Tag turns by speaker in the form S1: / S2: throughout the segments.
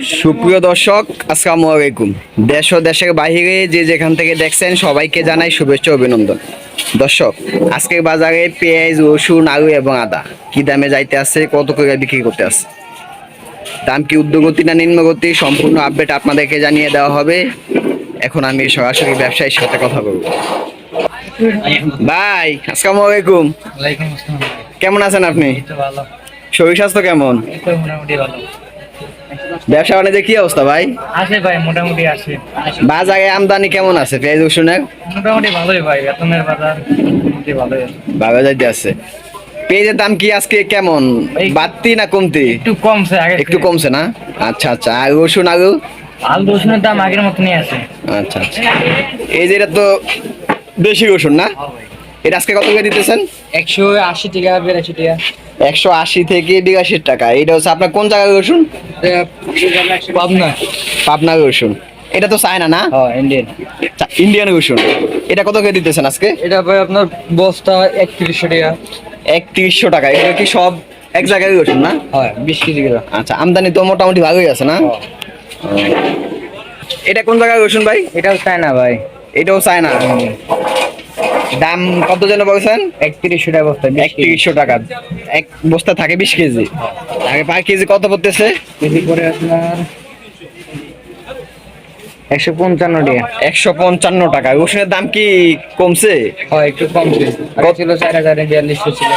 S1: সুপ্রিয় দর্শক আসসালামু আলাইকুম। দেশ ও দেশের বাইরে যে যেখান থেকে দেখছেন সবাইকে জানাই শুভেচ্ছা অভিনন্দন। দর্শক আজকের বাজারে পেঁয়াজ রসুন আলু এবং আদা কি দামে যাইতে আছে কত করে বিক্রি করতে আছে? দাম কি উদ্যোগতি না নিম্নগতি সম্পূর্ণ আপডেট আপনাদেরকে জানিয়ে দেওয়া হবে। এখন আমি সরাসরি ব্যবসায়ীর সাথে কথা বলব। ভাই আসসালামু আলাইকুম। কেমন আছেন আপনি?
S2: ভালো।
S1: শরীর স্বাস্থ্য কেমন?
S2: মোটামুটি ভালো।
S1: ব্যবসা বাণিজ্যের কি অবস্থা ভাই?
S2: আসে ভাই মোটামুটি আসে
S1: বাজারে আমদানি কেমন আছে? পেঁয়াজ রসুনের
S2: মোটামুটি ভালোই ভাই বেতনের বাজার মোটামুটি ভালোই আছে।
S1: ভালো যাইতে আছে। পেঁয়াজের দাম কি আজকে কেমন? বাড়তি না কমতি?
S2: একটু কমছে আগে
S1: একটু কমছে না? আচ্ছা আচ্ছা। আর রসুন আলু?
S2: আলু রসুনের দাম আগের মতনই আছে।
S1: আচ্ছা আচ্ছা। এই যে এটা তো দেশি রসুন না? এটা আজকে কত করে দিতেছেন?
S2: একশো আশি টাকা বিরাশি টাকা।
S1: একশো আশি থেকে বিরাশি টাকা। এটা হচ্ছে আপনার কোন জায়গার রসুন?
S2: পাবনা।
S1: পাবনার রসুন। এটা তো চায়না না?
S2: হ্যাঁ ইন্ডিয়ান
S1: ইন্ডিয়ান রসুন। এটা কত করে দিতেছেন আজকে?
S2: এটা ভাই আপনার বস্তা একত্রিশশো টাকা।
S1: একত্রিশশো টাকা। এটা কি সব এক জায়গায় রসুন না?
S2: হয় বিশ কেজি
S1: আচ্ছা আমদানি তো মোটামুটি ভালোই আছে না? এটা কোন জায়গায় রসুন ভাই?
S2: এটাও চায়না ভাই।
S1: এটাও চায় না দাম কত যেন বলছেন?
S2: একত্রিশশো টাকা বস্তা
S1: একত্রিশশো টাকা। এক বস্তা থাকে বিশ কেজি। আগে পার কেজি কত পড়তেছে?
S2: কেজি করে আপনার একশো পঞ্চান্ন টাকা।
S1: একশো পঞ্চান্ন টাকা। রসুনের দাম কি কমছে?
S2: হয় একটু কম ছিল ছিল চার হাজার বিয়াল্লিশশো ছিল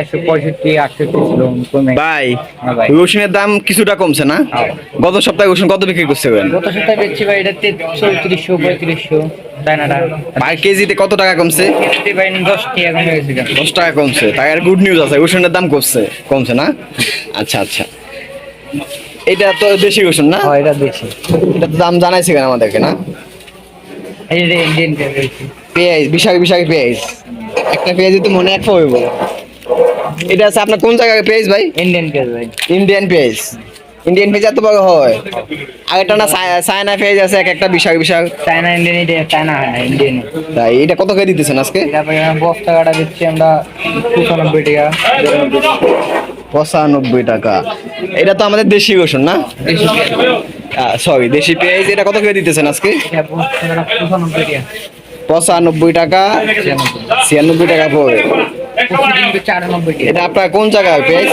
S2: একশো পঁয়ষট্টি আটষট্টি ছিল কমে।
S1: ভাই
S2: হ্যাঁ ভাই।
S1: রসুনের দাম কিছুটা কমছে না?
S2: হ্যাঁ।
S1: গত সপ্তাহে রসুন কত বিক্রি করছে
S2: গত সপ্তাহে বেচছি ভাই এটা চৌত্রিশশো পঁয়ত্রিশশো চায়নাটা
S1: পার কেজিতে কত টাকা কমছে?
S2: দশ টাকা
S1: দশ কমছে। তাই আর গুড নিউজ আছে রসুনের দাম কমছে কমছে না? আচ্ছা আচ্ছা। এটা তো দেশি রসুন না?
S2: হয় এটা দেখছি
S1: এটা দাম জানাইছে কেন আমাদেরকে না?
S2: এই যে ইন্ডিয়ান পেঁয়াজ
S1: বিশাল বিশাল পেঁয়াজ। একটা পেঁয়াজ তো মনে এক হইব। এটা আছে আপনার কোন জায়গায় পেঁয়াজ ভাই?
S2: ইন্ডিয়ান পেঁয়াজ ভাই।
S1: ইন্ডিয়ান পেঁয়াজ। ইন্ডিয়ান পেঁয়াজ এত বড় হয়। আর একটা না চায়- চায়না পেঁয়াজ আছে এক একটা বিশাল বিশাল।
S2: চায়না ইন্ডিয়ান এটা চায়না হয় না ইন্ডিয়ান
S1: তাই এটা কত করে দিতেছেন আজকে?
S2: এটা ভাই আমরা বস্তা কাটা দিচ্ছি আমরা টাকা বিরানব্বই টাকা।
S1: পঁচানব্বই টাকা। এটা তো আমাদের দেশি রসুন না। সরি দেশি পেঁয়াজ এটা কত করে দিতেছেন আজকে?
S2: পঁচানব্বই টাকা
S1: ছিয়ানব্বই টাকা পড়বে। এটা আপনার কোন জায়গায় পেঁয়াজ?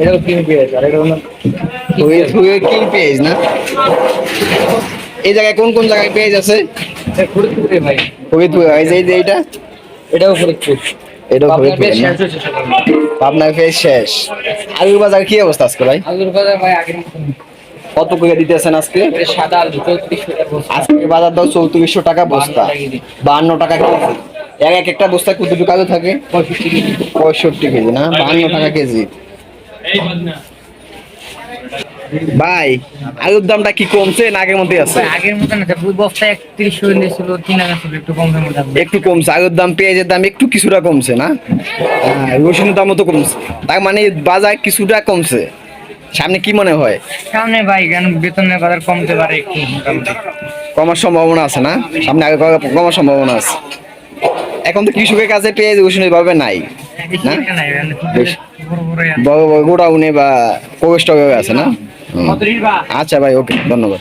S2: এটা কিং পেঁয়াজ আর এটা কিং
S1: না? এই জায়গায় কোন কোন জায়গায় পেঁয়াজ আছে?
S2: ফরিদপুরে ভাই।
S1: ফরিদপুর যে এই যে এইটা?
S2: এটাও ফরিদপুর আপনার
S1: ফরিদপুর
S2: শেষ হয়েছে
S1: আপনার পেঁয়াজ শেষ। আলু বাজার কি অবস্থা আজকে ভাই?
S2: আলুর বাজার ভাই আগের
S1: কত করে দিতেছেন আজকে?
S2: সাদা আলু।
S1: আজকে বাজার চৌত্রিশশো টাকা বস্তা।
S2: বাহান্ন টাকা কেজি।
S1: এক এক একটা বস্তা থাকে?
S2: পঁয়ষট্টি কেজি।
S1: পঁয়ষট্টি কেজি না? বাহান্ন টাকা কেজি। ভাই আলুর দামটা কি কমছে না আগের মধ্যে আছে?
S2: আগের মতন আছে দুই বস্তা একত্রিশশো ছিল তিন হাজার ছিল একটু কম
S1: একটু কমছে আলুর দাম পেঁয়াজের দাম একটু কিছুটা কমছে না? হ্যাঁ, রসুনের দামও তো কমছে। তার মানে বাজার কিছুটা কমছে। সামনে কি মনে হয়?
S2: সামনে ভাই কেন বেতনের বাজার কমতে পারে একটু
S1: কমার সম্ভাবনা আছে না? সামনে আগে কমার সম্ভাবনা আছে। এখন তো কৃষকের কাছে পেঁয়াজ রসুনের ভাবে নাই না?
S2: একটা নাই, মানে। বড় বড়
S1: গোডাউনে বা কোস্টকে আছে না? আচ্ছা ভাই ওকে ধন্যবাদ।